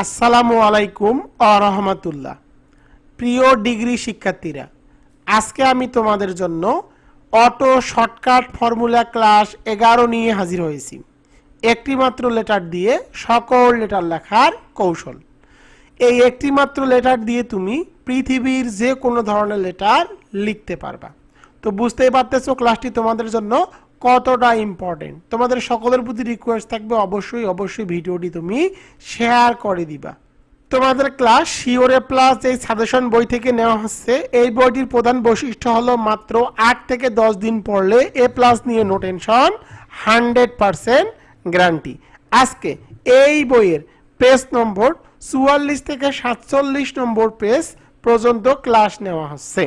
আসসালামু আলাইকুম রহমতুল্লাহ। প্রিয় ডিগ্রি শিক্ষার্থীরা, আজকে আমি তোমাদের জন্য অটো শর্টকাট ফর্মুলা ক্লাস এগারো নিয়ে হাজির হয়েছি। একটি মাত্র লেটার দিয়ে সকল লেটার লেখার কৌশল। এই একটি মাত্র লেটার দিয়ে তুমি পৃথিবীর যে কোনো ধরনের লেটার লিখতে পারবা। তো বুঝতেই পারতেছো ক্লাসটি তোমাদের জন্য কতটা ইম্পর্টেন্ট তোমাদের সকলের প্রতি রিকোয়েস্ট থাকবে, অবশ্যই অবশ্যই ভিডিওটি তুমি শেয়ার করে দিবা। তোমাদের ক্লাস শিওরে প্লাস এই সাজেশন বই থেকে নেওয়া হচ্ছে। এই বইটির প্রধান বৈশিষ্ট্য হলো মাত্র আট থেকে দশ দিন পড়লে এ প্লাস নিয়ে no tension hundred percent guarantee আজকে এই বইয়ের পেজ নম্বর চুয়াল্লিশ থেকে সাতচল্লিশ নম্বর পেজ পর্যন্ত ক্লাস নেওয়া হচ্ছে।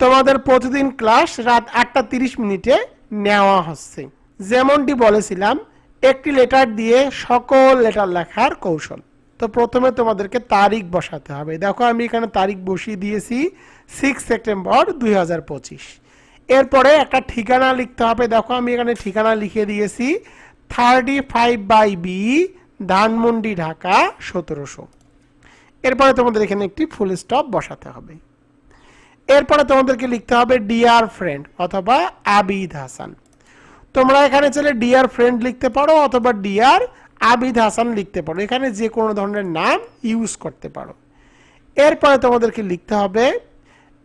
তোমাদের প্রতিদিন ক্লাস রাত আটটা তিরিশ মিনিটে নেওয়া হচ্ছে। যেমনটি বলেছিলাম, একটি লেটার দিয়ে সকল লেটার লেখার কৌশল। তো প্রথমে তোমাদেরকে তারিখ বসাতে হবে। দেখো, আমি এখানে তারিখ বসিয়ে দিয়েছি সিক্স সেপ্টেম্বর দুই হাজার পঁচিশ। এরপরে একটা ঠিকানা লিখতে হবে। দেখো, আমি এখানে ঠিকানা লিখে দিয়েছি thirty five by B Dhanmondi, Dhaka, সতেরোশো। এরপরে তোমাদের এখানে একটি ফুল স্টপ বসাতে হবে। এরপরে তোমাদেরকে লিখতে হবে ডিয়ার ফ্রেন্ড অথবা আবিদ হাসান তোমরা এখানে চাইলে ডিয়ার ফ্রেন্ড লিখতে পারো অথবা ডিয়ার আবিদ হাসান লিখতে পারো। এখানে যে কোনো ধরনের নাম ইউজ করতে পারো। এরপরে তোমাদেরকে লিখতে হবে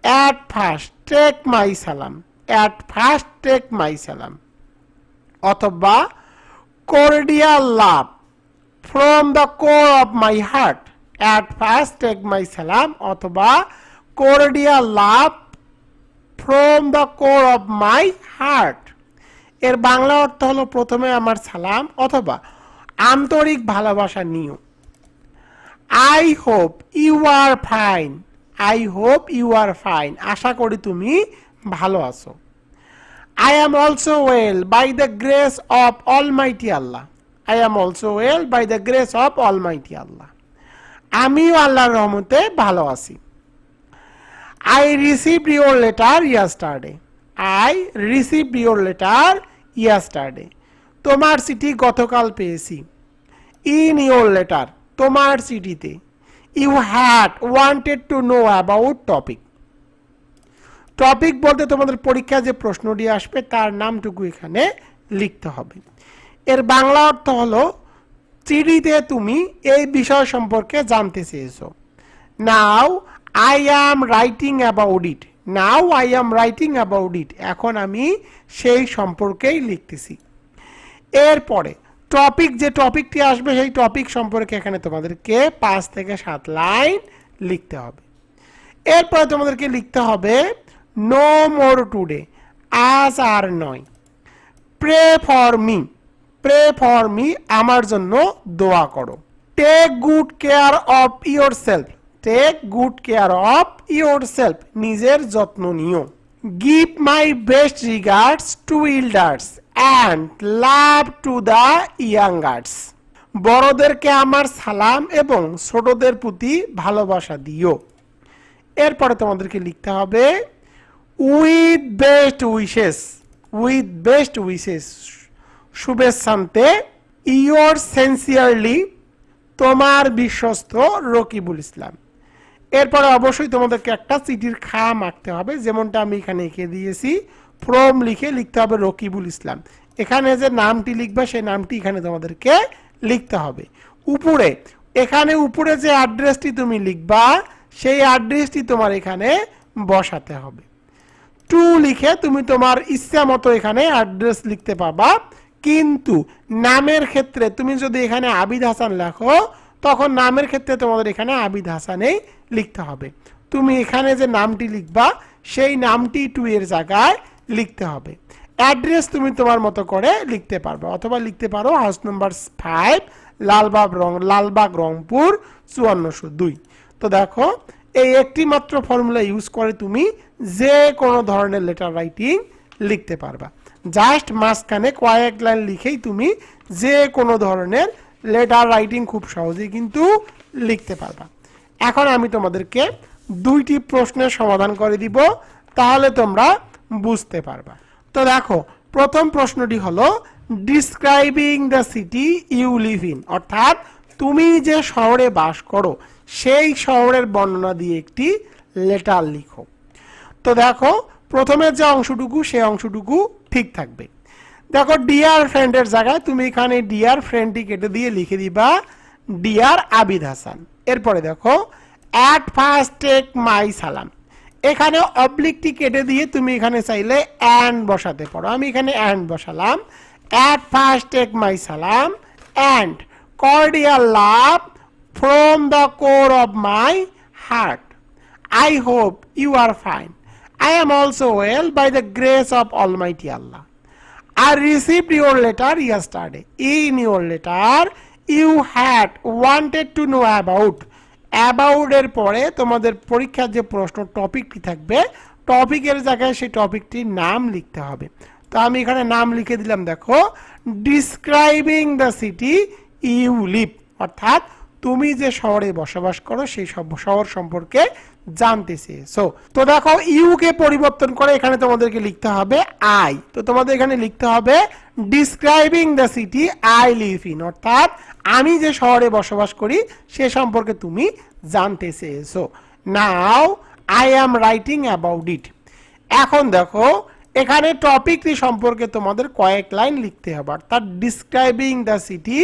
অ্যাট ফার্স্ট টেক মাই সালাম অ্যাট ফার্স্ট টেক মাই সালাম অথবা cordial love from the core of my heart at first take my সালাম অথবা cordial love from the core of my heart এর বাংলা অর্থ হলো প্রথমে আমার সালাম অথবা আন্তরিক ভালোবাসা নিও। I hope you are fine I hope you are fine আশা করি তুমি ভালো আছো। I am also well by the grace of almighty Allah I am also well by the grace of almighty Allah আমিও আল্লাহর রহমতে ভালো আছি। I received your letter yesterday I received your letter yesterday তোমার চিঠি গতকাল পেয়েছি। ইন ইউর লেটার তোমার চিঠিতে you had wanted to know about topic topic বলতে তোমাদের পরীক্ষায় যে প্রশ্নটি আসবে, তার নামটুকু এখানে লিখতে হবে। এর বাংলা অর্থ হলো, চিঠিতে তুমি এই বিষয় সম্পর্কে জানতে চেয়েছো। Now I am writing about it now I am writing about it এখন আমি সেই সম্পর্কেই লিখতেছি। এরপরে টপিক যে টপিকটি আসবে সেই টপিক সম্পর্কে এখানে তোমাদেরকে পাঁচ থেকে সাত লাইন লিখতে হবে। এরপরে তোমাদেরকে লিখতে হবে নো মোর টুডে আজ আর নয়। Pray for me pray for me আমার জন্য দোয়া করো। Take good care of yourself take good care of yourself নিজের যত্ন নিও। Give my best regards to elders and love to the youngers বড়দেরকে আমার সালাম এবং ছোটদের প্রতি ভালোবাসা দিও। এরপরে তোমাদেরকে লিখতে হবে with best wishes with best wishes শুভেচ্ছান্তে your sincerely তোমার বিশ্বস্ত রকিবুল ইসলাম। এরপরে অবশ্যই তোমাদেরকে একটা চিঠির খাম আঁকতে হবে, যেমনটা আমি এখানে এঁকে দিয়েছি। ফ্রম লিখে লিখতে হবে রকিবুল ইসলাম। এখানে যে নামটি লিখবে, সেই নামটি এখানে তোমাদেরকে লিখতে হবে। উপরে, এখানে উপরে যে অ্যাড্রেসটি তুমি লিখবা, সেই অ্যাড্রেসটি তোমার এখানে বসাতে হবে। টু লিখে তুমি তোমার ইচ্ছা মতো এখানে অ্যাড্রেস লিখতে পাবা কিন্তু নামের ক্ষেত্রে তুমি যদি এখানে আবিদ হাসান লেখো, তখন নামের ক্ষেত্রে তোমাদের এখানে আবিদ হাসানেই লিখতে হবে। তুমি এখানে যে নামটি লিখবা, সেই নামটি টু এর জায়গায় লিখতে হবে। অ্যাড্রেস তুমি তোমার মতো করে লিখতে পারবে, অথবা লিখতে পারো হাউস নাম্বার ফাইভ লালবাগ রং লালবাগ রংপুর, চুয়ান্নশো দুই। তো দেখো, এই একটি মাত্র ফর্মুলা ইউজ করে তুমি যে কোনো ধরনের লেটার রাইটিং লিখতে পারবা। জাস্ট মাঝখানে কয়েক লাইন লিখেই তুমি যে কোনো ধরনের লেটার রাইটিং খুব সহজেই কিন্তু লিখতে পারবা। এখন আমি তোমাদেরকে দুইটি প্রশ্নের সমাধান করে দিব, তাহলে তোমরা বুঝতে পারবা। তো দেখো, প্রথম প্রশ্নটি হলো describing the city you live in অর্থাৎ তুমি যে শহরে বাস করো, সেই শহরের বর্ণনা দিয়ে একটি লেটার লিখো। তো দেখো প্রথমের যে অংশটুকু সেই অংশটুকু ঠিক থাকবে। দেখো ডিয়ার ফ্রেন্ডের জায়গায় তুমি এখানে ডিয়ার ফ্রেন্ডটি কেটে দিয়ে লিখে দিবা ডিয়ার আবিদ হাসান। এরপরে দেখো অ্যাট ফার্স্ট টেক মাই সালাম এখানে অবলিকটি কেটে দিয়ে তুমি এখানে চাইলে অ্যান্ড বসাতে পারো আমি এখানে অ্যান্ড বসালাম অ্যাট ফার্স্ট টেক মাই সালাম and cordial love from the core of my heart I hope you are fine. I am also well by the grace of Almighty Allah. I received your letter yesterday. In your letter, you had wanted to know about অ্যাবাউটের পরে তোমাদের পরীক্ষার যে প্রশ্ন টপিকটি থাকবে টপিকের জায়গায় সেই টপিকটির নাম লিখতে হবে। তো আমি এখানে নাম লিখে দিলাম, দেখো describing the city you live অর্থাৎ তুমি যে শহরে বসবাস করো, সেই শহর সম্পর্কে জানতে চেয়েছো তো দেখো, ইউ কে পরিবর্তন করে এখানে তোমাদেরকে লিখতে হবে আই। তো তোমাদের এখানে লিখতে হবে describing the city I live in অর্থাৎ আমি যে শহরে বসবাস করি, সে সম্পর্কে তুমি জানতে চেয়েছো now I am writing about it এখন দেখো, এখানে টপিকটি সম্পর্কে তোমাদের কয়েক লাইন লিখতে হবে, অর্থাৎ describing the city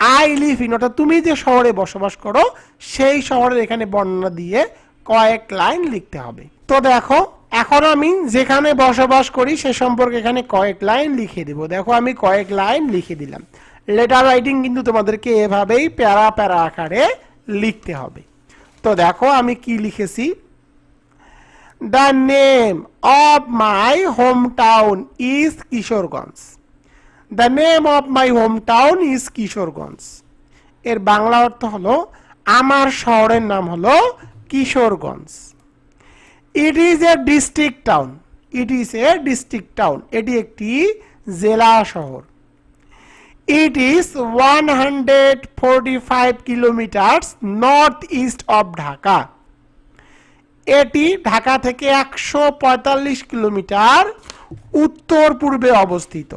I live in অর্থাৎ তুমি যে শহরে বসবাস করো, সেই শহরের এখানে বর্ণনা দিয়ে কয়েক লাইন লিখতে হবে। তো দেখো, এখন আমি যেখানে বসবাস করি, সে সম্পর্কে এখানে কয়েক লাইন লিখে দিব। দেখো, আমি কয়েক লাইন লিখে দিলাম। লেটার রাইটিং কিন্তু তোমাদেরকে এভাবেই প্যারা প্যারা আকারে লিখতে হবে। তো দেখো, আমি কি লিখেছি? The name of my home town is Kishoreganj the name of my home town is Kishoreganj এর বাংলা অর্থ হলো, আমার শহরের নাম হলো Kishoreganj. It is a district town it is a district town এটি একটি জেলা শহর। It is one hundred forty five kilometers north east of Dhaka এটি ঢাকা থেকে একশো পঁয়তাল্লিশ কিলোমিটার উত্তর পূর্বে অবস্থিত।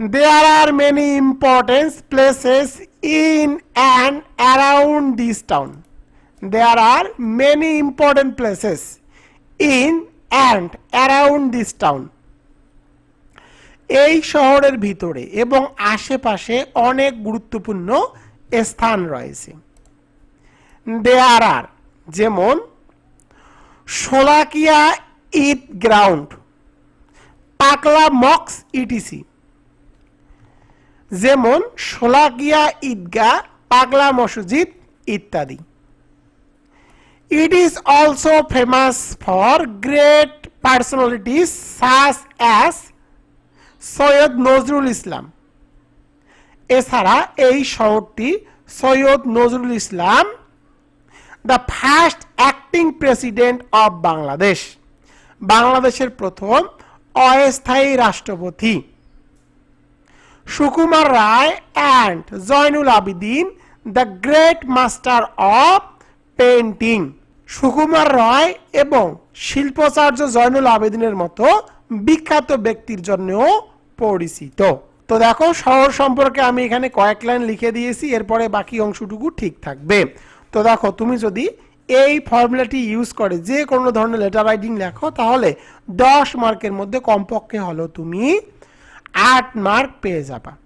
There are many important places in and around this town. There are many important places in and around this town. এই শহরের ভিতরে এবং আশেপাশে অনেক গুরুত্বপূর্ণ স্থান রয়েছে দেয়ার আর যেমন সোলাকিয়া ঈদ গ্রাউন্ড পাকলা মক্স ইটিসি যেমন সোলাকিয়া ঈদগাহ, পাগলা মসজিদ ইত্যাদি। It is also famous for great personalities such as Syed Nazrul Islam. এছাড়া এই শহরটি Syed Nazrul Islam the first acting president of Bangladesh বাংলাদেশের প্রথম অস্থায়ী রাষ্ট্রপতি। Sukumar Ray and Zainul Abedin the great master of painting Sukumar Ray এবং শিল্পাচার্য জয়নুল আবেদিনের মতো বিখ্যাত ব্যক্তির জন্যও পরিচিত। তো দেখো, শহর সম্পর্কে আমি এখানে কয়েক লাইন লিখে দিয়েছি, এরপরে বাকি অংশটুকু ঠিক থাকবে। তো দেখো, তুমি যদি এই ফর্মুলাটি ইউজ করে যে কোনো ধরনের লেটার রাইটিং লেখো, তাহলে দশ মার্কের মধ্যে কমপক্ষে হলো তুমি আট মার্ক পেয়ে যাবা।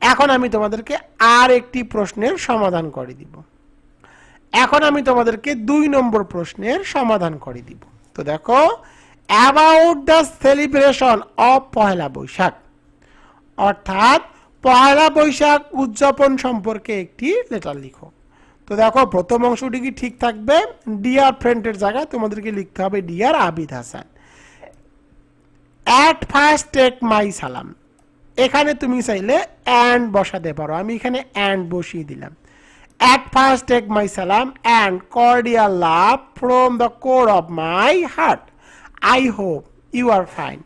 এখন আমি তোমাদেরকে আর একটি প্রশ্নের সমাধান করে দিব। এখন আমি তোমাদেরকে দুই নম্বর প্রশ্নের সমাধান করে দিব। তো দেখো about the celebration of Poila Boishakh. অর্থাৎ পয়লা বৈশাখ উদযাপন সম্পর্কে একটি লেটার লিখো। তো দেখো, প্রথম অংশটি কি ঠিক থাকবে? ডিয়ার ফ্রেন্ডের জায়গায় তোমাদেরকে লিখতে হবে dear Abid Hasan. At first take my সালাম এখানে তুমি চাইলে অ্যান্ড বসাতে পারো আমি এখানে অ্যান্ড বসিয়ে দিলাম অ্যাট ফার্স্ট টেক মাই সালাম and cordial love from the core of my heart I hope you are fine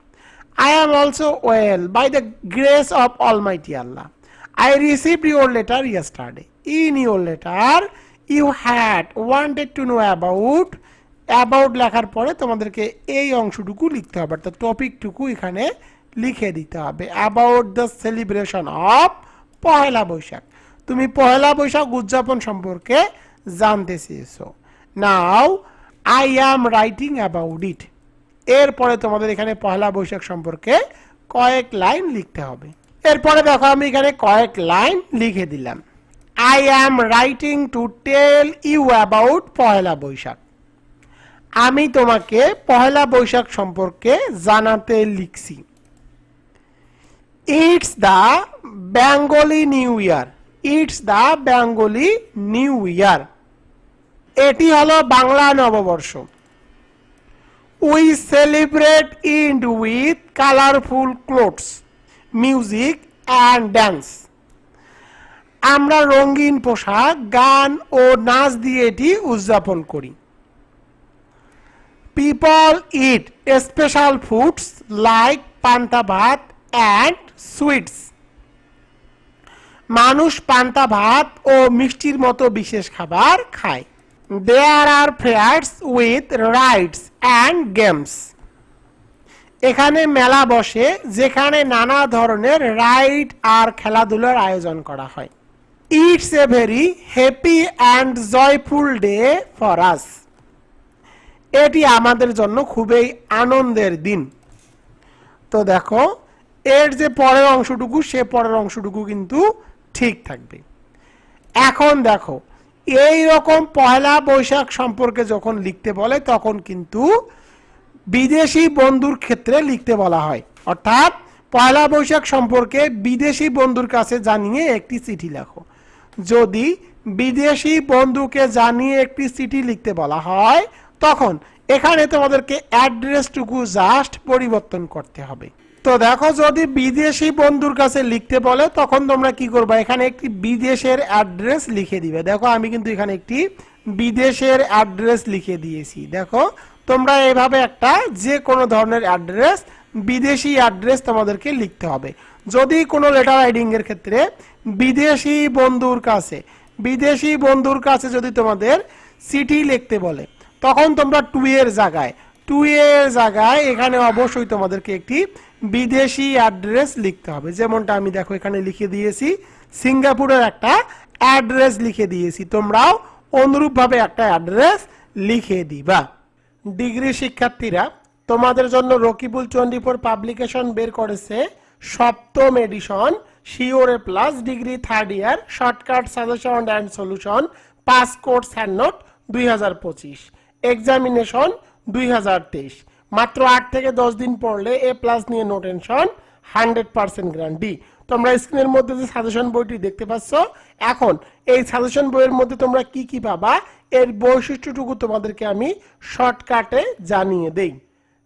I am also well by the grace of Almighty Allah. I received your letter yesterday. In your letter, you had wanted to know about about লেখার পরে তোমাদেরকে এই অংশটুকু লিখতে হবে, অর্থাৎ টপিকটুকু এখানে লিখে দিতে হবে। About the celebration of Pohela Boishakh. তুমি পহেলা বৈশাখ উদযাপন সম্পর্কে জানতে চেয়েছো। Now I am writing about it এরপরে তোমাদের এখানে পহেলা বৈশাখ সম্পর্কে কয়েক লাইন লিখতে হবে। এরপরে দেখো, আমি এখানে কয়েক লাইন লিখে দিলাম। I am writing to tell you about Pohela Boishakh. আমি তোমাকে পহেলা বৈশাখ সম্পর্কে জানাতে লিখছি। It's the Bengali new year it's the Bengali new year এটি হলো বাংলা নববর্ষ। We celebrate it with colourful clothes music and dance আমরা রঙিন পোশাক, গান ও নাচ দিয়ে এটি উদযাপন করি। People eat special foods like panta bhat and sweets মানুষ পান্তা ভাত ও মিষ্টির মতো বিশেষ খাবার খায়। There are fairs with rides and games এখানে মেলা বসে, যেখানে নানা ধরনের রাইড আর খেলাধুলার আয়োজন করা হয়। It's a very happy and joyful day for us এটি আমাদের জন্য খুবই আনন্দের দিন। তো দেখো, এর যে পরের অংশটুকু, সে পরের অংশটুকু কিন্তু ঠিক থাকবে। এখন দেখো, এই রকম পয়লা বৈশাখ সম্পর্কে যখন লিখতে বলে, তখন কিন্তু বিদেশি বন্ধুর ক্ষেত্রে লিখতে বলা হয়। অর্থাৎ, পয়লা বৈশাখ সম্পর্কে বিদেশি বন্ধুর কাছে জানিয়ে একটি চিঠি লেখো। যদি বিদেশি বন্ধুকে জানিয়ে একটি চিঠি লিখতে বলা হয় তখন এখানে তোমাদেরকে অ্যাড্রেসটুকু জাস্ট পরিবর্তন করতে হবে। তো দেখো, যদি বিদেশি বন্ধুর কাছে লিখতে বলে, তখন তোমরা কি করবে? এখানে একটি বিদেশের অ্যাড্রেস লিখে দিবে। দেখো, আমি কিন্তু এখানে একটি বিদেশের অ্যাড্রেস লিখে দিয়েছি। দেখো, তোমরা এভাবে একটা যে কোনো ধরনের অ্যাড্রেস, বিদেশি অ্যাড্রেস তোমাদেরকে লিখতে হবে। যদি কোনো লেটার রাইডিং এর ক্ষেত্রে বিদেশি বন্ধুর কাছে, বিদেশি বন্ধুর কাছে যদি তোমাদের চিঠি লিখতে বলে তখন তোমরা টু এর জায়গায় টু এর জায়গায় এখানে অবশ্যই তোমাদেরকে একটি বিদেশি অ্যাড্রেস লিখতে হবে। যেমনটা আমি দেখো এখানে লিখে দিয়েছি, সিঙ্গাপুরের একটা অ্যাড্রেস লিখে দিয়েছি। তোমরাও অনুরূপভাবে একটা অ্যাড্রেস লিখে দিবা। ডিগ্রি শিক্ষার্থীরা, তোমাদের জন্য রকিবুল ফোর পাবলিকেশন বের করেছে সপ্তম edition sure A plus degree third year shortcut suggestion and solution pass course hand note দুই হাজার পঁচিশ। এক্সামিনেশন দুই হাজার তেইশ। মাত্র আট থেকে দশ দিন পড়লে এ প্লাস নিয়ে no tension hundred percent guarantee তোমরা স্ক্রিনের মধ্যে যে সাজেশন বইটি দেখতে পাচ্ছ, এখন এই সাজেশন বইয়ের মধ্যে তোমরা কি কি পাবা, এর বৈশিষ্ট্যটুকু তোমাদেরকে আমি শর্টকাটে জানিয়ে দেই।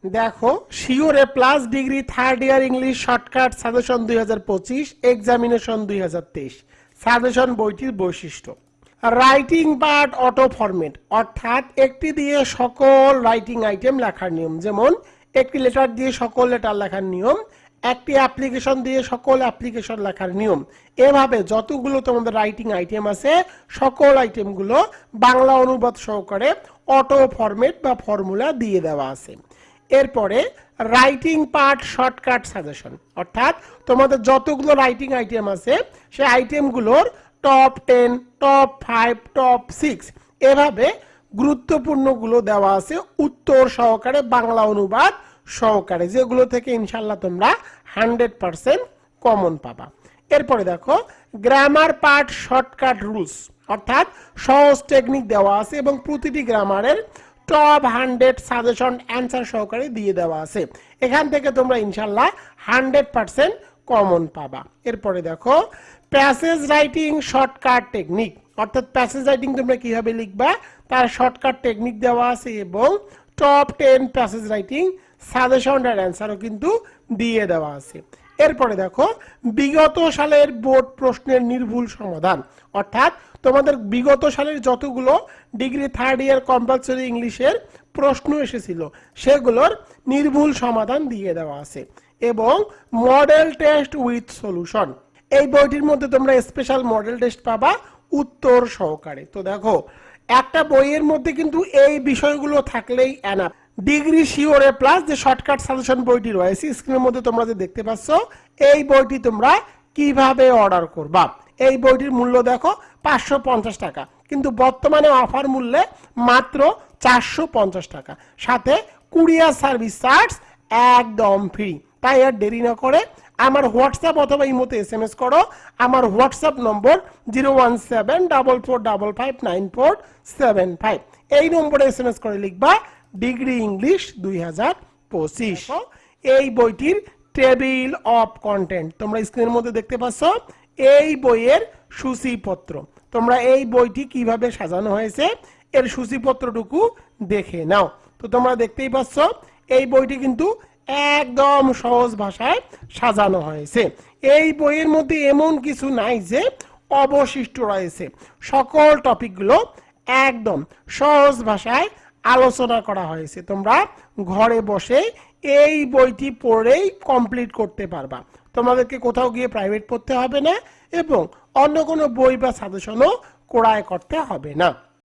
দেখো sure A plus degree third year English shortcut suggestion দুই হাজার পঁচিশ এক্সামিনেশন দুই হাজার তেইশ। সাজেশন বইটির বৈশিষ্ট্য। রাইটিং পার্ট অটো ফরম্যাট অর্থাৎ একটি দিয়ে সকল রাইটিং আইটেম লেখার নিয়ম। যেমন, একটি লেটার দিয়ে সকল লেটার লেখার নিয়ম, একটি অ্যাপ্লিকেশন দিয়ে সকল অ্যাপ্লিকেশন লেখার নিয়ম। এভাবে যতগুলো তোমাদের রাইটিং আইটেম আছে, সকল আইটেমগুলো বাংলা অনুবাদ সহকারে অটো ফরম্যাট বা ফর্মুলা দিয়ে দেওয়া আছে। এরপরে রাইটিং পার্ট শর্টকাট সাজেশন অর্থাৎ তোমাদের যতগুলো রাইটিং আইটেম আছে, সেই আইটেমগুলোর top ten top five top six এভাবে গুরুত্বপূর্ণগুলো দেওয়া আছে উত্তর সহকারে, বাংলা অনুবাদ সহকারে, যেগুলো থেকে ইনশাল্লাহ তোমরা হান্ড্রেড পারসেন্ট কমন পাবা। এরপরে দেখো গ্রামার পার্ট শর্টকাট রুলস অর্থাৎ সহজ টেকনিক দেওয়া আছে এবং প্রতিটি গ্রামারের টপ হান্ড্রেড সাজেশন অ্যান্সার সহকারে দিয়ে দেওয়া আছে। এখান থেকে তোমরা ইনশাল্লাহ হান্ড্রেড পারসেন্ট কমন পাবা। এরপরে দেখো প্যাসেজ রাইটিং শর্টকাট টেকনিক অর্থাৎ প্যাসেজ রাইটিং তোমরা কীভাবে লিখবা? তার শর্টকাট টেকনিক দেওয়া আছে এবং top ten passage writing suggestion আর অ্যান্সারও কিন্তু দিয়ে দেওয়া আছে। এরপরে দেখো, বিগত সালের বোর্ড প্রশ্নের নির্ভুল সমাধান। অর্থাৎ তোমাদের বিগত সালের যতগুলো ডিগ্রি থার্ড ইয়ার কম্পালসরি ইংলিশের প্রশ্ন এসেছিল, সেগুলোর নির্ভুল সমাধান দিয়ে দেওয়া আছে এবং মডেল টেস্ট উইথ সলিউশন এই বইটির মধ্যে তোমরা স্পেশাল মডেল টেস্ট পাবা উত্তর সহকারে। তো দেখো, একটা বইয়ের মধ্যে কিন্তু এই বিষয়গুলো থাকলেই enough degree sure A plus যে শর্টকাট সাজেশন বইটি রয়েছে স্ক্রিনের মধ্যে তোমরা যে দেখতে পাচ্ছ, এই বইটি তোমরা কীভাবে অর্ডার করবা? এই বইটির মূল্য দেখো, পাঁচশো পঞ্চাশ টাকা। কিন্তু বর্তমানে অফার মূল্যে মাত্র চারশো পঞ্চাশ টাকা। সাথে কুরিয়ার সার্ভিস চার্জ একদম ফ্রি তাই আর দেরি না করে আমার হোয়াটসঅ্যাপ অথবা ইমোতে এস এম এস করো। আমার হোয়াটসঅ্যাপ নম্বর zero one seven double four double five nine four seven five. এই নম্বরে এস এম এস করে লিখবা ডিগ্রি ইংলিশ দুই হাজার পঁচিশ। এই বইটির টেবিল অফ কন্টেন্ট। তোমরা স্ক্রিনের মধ্যে দেখতে পাচ্ছ এই বইয়ের সূচিপত্র। তোমরা এই বইটি কীভাবে সাজানো হয়েছে এর সূচিপত্রটুকু দেখে নাও। তো তোমরা দেখতেই পাচ্ছ এই বইটি কিন্তু একদম সহজ ভাষায় সাজানো হয়েছে। এই বইয়ের মধ্যে এমন কিছু নাই যে অবশিষ্ট রয়েছে। সকল টপিকগুলো একদম সহজ ভাষায় আলোচনা করা হয়েছে। তোমরা ঘরে বসে এই বইটি পড়েই কমপ্লিট করতে পারবা। তোমাদেরকে কোথাও গিয়ে প্রাইভেট পড়তে হবে না এবং অন্য কোনো বই বা সাজেশনও ক্রয় করতে হবে না।